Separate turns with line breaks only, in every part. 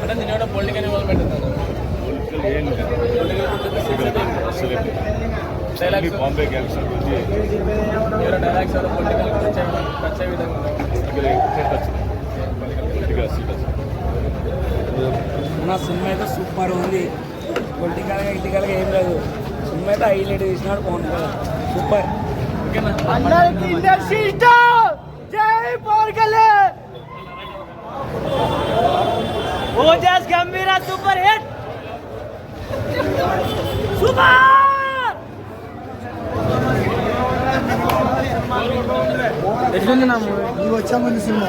అంటే నేను కూడా పొలిటికల్ ఇన్వాల్వ్మెంట్ ఉన్నాను
పొలిటికల్
డైలాగ్స్
బాంబే గ్యాంగ్స్టర్ గురించి
ఎవరో డైలాగ్స్ ఎవరో పొలిటికల్ టచ్ టచ్ అయ్యే విధంగా
పొలిటికల్ సీట్
నా సినిమా అయితే సూపర్ ఉంది. పొలిటికల్గా ఇటికల్గా ఏం లేదు. సినిమా అయితే హైలైట్ తీసినాడు పవన్ సూపర్. అందరికి ఇండస్ట్రీ ఇష్టం జై పవన్ కళ్యాణ్ ఓజాస్ గంభీర సూపర్ హిట్ సూపర్
ఎట్లుంది నా మూవీ
ఇది వచ్చామంది సినిమా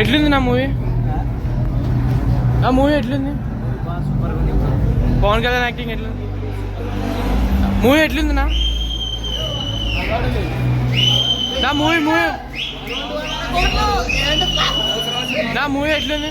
ఎట్లుంది నా మూవీ నా మూవీ ఎట్లుంది పవన్ కళ్యాణ్ యాక్టింగ్ ఎట్లుంది మూవీ ఎట్లుంది నా నా మూవీ మూవీ నా మూవీ ఎట్లుంది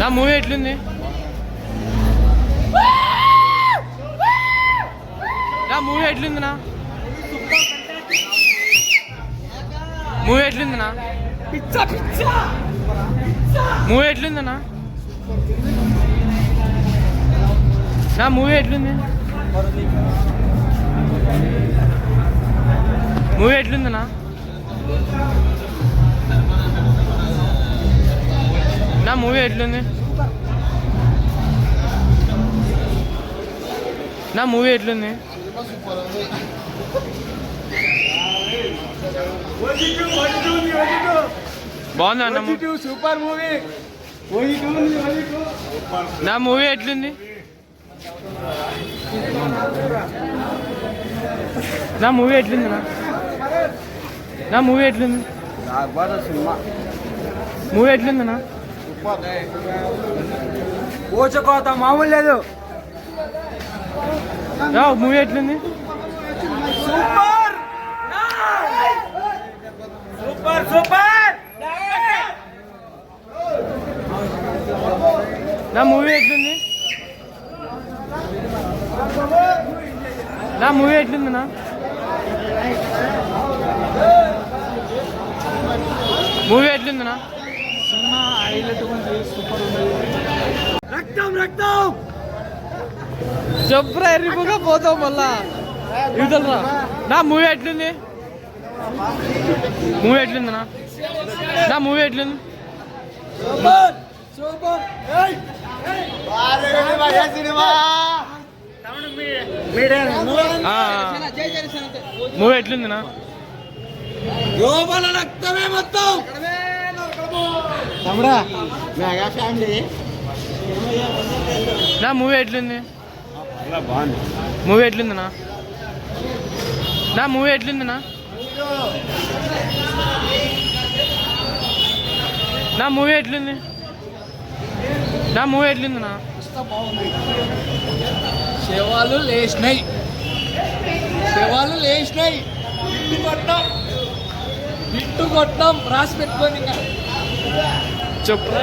నా మూవీ ఎట్లుంది నా మూవీ ఎట్లుంది నా మూవీ ఎట్లుంది నా మూవీ ఎట్లుంది? నా నా మూవీ ఎట్లుంది? మూవీ నా మూవీ ఎట్లుంది? మూవీ ఎట్లుంది బాగుందా అన్న
సూపర్ మూవీ.
నా మూవీ ఎట్లుంది? నా మూవీ ఎట్లుంది నా నా మూవీ ఎట్లుంది?
సినిమా
మూవీ ఎట్లుంది నా
ఊచకోత మామూలు లేదు.
నా మూవీ ఎట్లుంది?
సూపర్! Super super!
నా మూవీ ఎట్లుంది? నా మూవీ ఎట్లుంది నా? మూవీ ఎట్లుంది నా?
సినిమా హైలైట్ ఉంది సూపర్ ఉంది రక్తం రక్తం!
చెప్పురా ఎర్రిపోగా పోతావు మళ్ళా. ఇవతలరా నా మూవీ ఎట్లుంది? మూవీ ఎట్లుంది నా? నా మూవీ ఎట్లుంది?
సూపర్
మూవీ ఎట్లుంది నా?
లోపల రక్తమే మొత్తం తమ్ముడా ఫ్యామిలీ
నా మూవీ ఎట్లుంది? మూవీ ఎట్లుంది నా నా మూవీ ఎట్లుంది నా నా మూవీ ఎట్లుంది? నా మూవీ ఎట్లుంది నా
శవాలు లేచినాయి. శవాలు లేచినాయి. ఇట్టు కొట్టాం ఇట్టు కొట్టాం రాసి పెట్టుకొని ఇంకా.
చెప్పురా